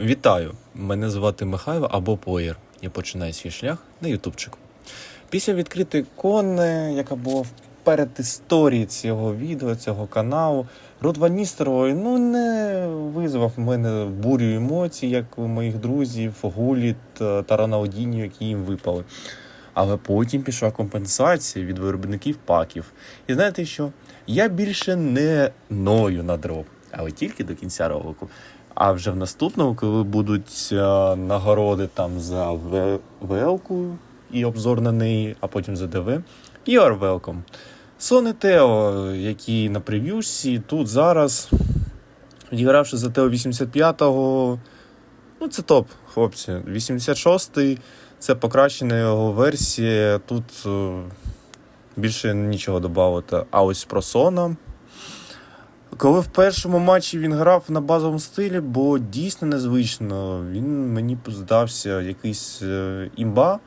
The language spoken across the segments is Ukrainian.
Вітаю! Мене звати Михайло або Поєр. Я починаю свій шлях на ютубчик. Після відкритої ікони, яка була в передісторії цього відео, цього каналу, Рут Ван ну не визвав мене бурю емоцій, як у моїх друзів, Гуліт та Роналдіньо, які їм випали. Але потім пішла компенсація від виробників паків. І знаєте що? Я більше не ною на дров, але тільки до кінця року. А вже в наступному, коли будуть е, нагороди там за ВЛ-ку і обзор на неї, а потім за ДВ, you are welcome. Сони Тео, які на прев'юшці, тут зараз, відігравши за Тео 85-го, ну це топ, хлопці. 86-й це покращена його версія. Тут е, більше нічого додати. А ось про Сона. Коли в першому матчі він грав на базовому стилі, бо дійсно незвично. Він мені здався якийсь е, імба,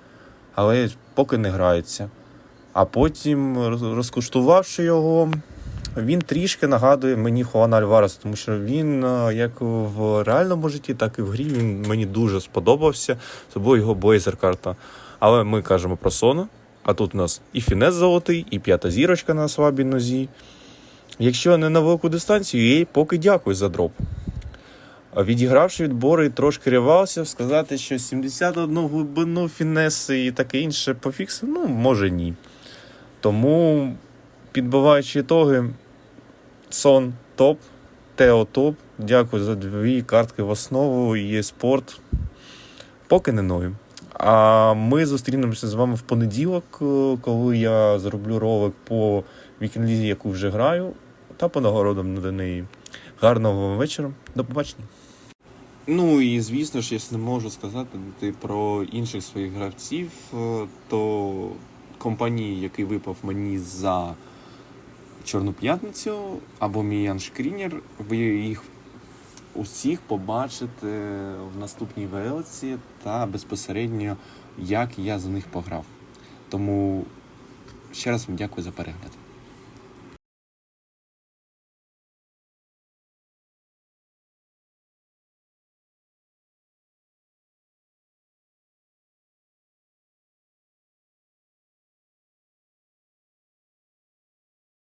але поки не грається. А потім, розкуштувавши його, він трішки нагадує мені Хуана Альвареса, тому що він е, як в реальному житті, так і в грі він мені дуже сподобався. Це була його блейзер карта. Але ми кажемо про Сона. А тут у нас і фінес золотий, і п'ята зірочка на слабій нозі. Якщо не на велику дистанцію, їй поки дякую за дроп. Відігравши відбори, трошки рівався, сказати, що 71 глибину фінеси і таке інше пофікси, ну, може ні. Тому, підбиваючи ітоги, сон топ, Тео топ. Дякую за дві картки в основу і спорт. Поки не ною. А ми зустрінемося з вами в понеділок, е, коли я зроблю ролик по вікінлізі, яку вже граю, та по нагородам до неї. Гарного вам вечора. До побачення. Ну і звісно ж, я не можу сказати про інших своїх гравців, е, то компанії, який випав мені за Чорну п'ятницю або мій Ян Шкрінер, ви їх усіх побачити в наступній велиці та безпосередньо, як я за них пограв. Тому ще раз вам дякую за перегляд.